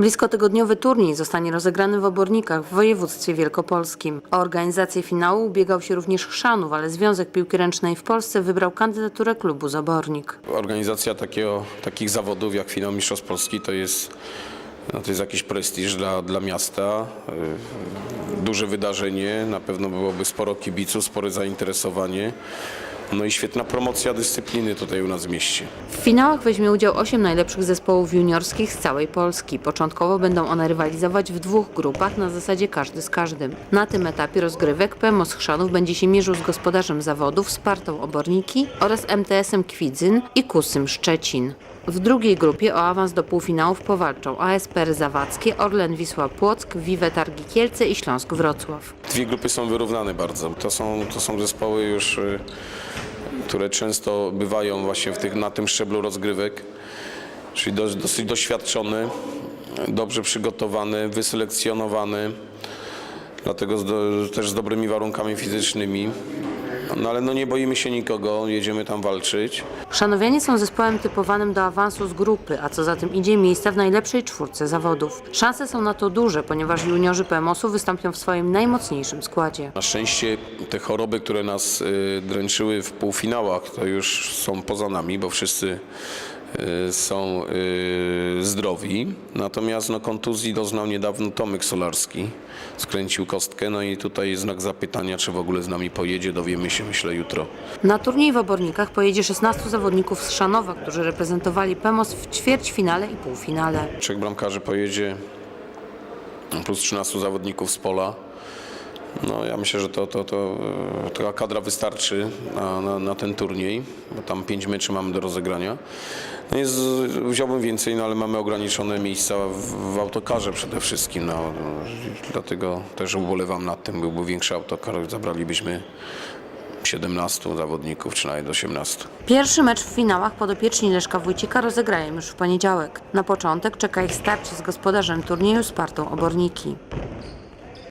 Blisko tygodniowy turniej zostanie rozegrany w Obornikach w województwie wielkopolskim. O organizację finału ubiegał się również Chrzanów, ale Związek Piłki Ręcznej w Polsce wybrał kandydaturę klubu Zabornik. Organizacja takiego, takich zawodów jak finał Mistrzostw Polski to jest, no to jest jakiś prestiż dla, dla miasta, duże wydarzenie, na pewno byłoby sporo kibiców, spore zainteresowanie. No i świetna promocja dyscypliny tutaj u nas w mieście. W finałach weźmie udział 8 najlepszych zespołów juniorskich z całej Polski. Początkowo będą one rywalizować w dwóch grupach na zasadzie każdy z każdym. Na tym etapie rozgrywek PMOS Chrzanów będzie się mierzył z gospodarzem zawodów Spartą Oborniki oraz MTS-em Kwidzyn i Kusym Szczecin. W drugiej grupie o awans do półfinałów powalczą ASPR Zawadzkie, Orlen Wisła Płock, Wiwe Targi Kielce i Śląsk Wrocław. Dwie grupy są wyrównane bardzo. To są, to są zespoły już, y, które często bywają właśnie w tych, na tym szczeblu rozgrywek, czyli do, dosyć doświadczone, dobrze przygotowane, wyselekcjonowane, dlatego z, do, też z dobrymi warunkami fizycznymi. No ale no nie boimy się nikogo, jedziemy tam walczyć. Szanowianie są zespołem typowanym do awansu z grupy, a co za tym idzie miejsca w najlepszej czwórce zawodów. Szanse są na to duże, ponieważ juniorzy PMOS-u wystąpią w swoim najmocniejszym składzie. Na szczęście te choroby, które nas y, dręczyły w półfinałach, to już są poza nami, bo wszyscy są y, zdrowi. Natomiast no, kontuzji doznał niedawno Tomek Solarski. Skręcił kostkę, no i tutaj znak zapytania, czy w ogóle z nami pojedzie. Dowiemy się, myślę, jutro. Na turniej w Obornikach pojedzie 16 zawodników z Szanowa, którzy reprezentowali PMOS w ćwierćfinale i półfinale. Trzech bramkarzy pojedzie, plus 13 zawodników z pola. No, ja myślę, że to, to, to, e, taka kadra wystarczy na, na, na ten turniej, bo tam pięć meczy mamy do rozegrania. No jest, wziąłbym więcej, no ale mamy ograniczone miejsca w, w autokarze przede wszystkim. No, dlatego też ubolewam nad tym, byłby większy autokar, zabralibyśmy 17 zawodników, czy nawet 18. Pierwszy mecz w finałach podopieczni Leszka Wójcika rozegrają już w poniedziałek. Na początek czeka ich starcie z gospodarzem turnieju Spartą Oborniki.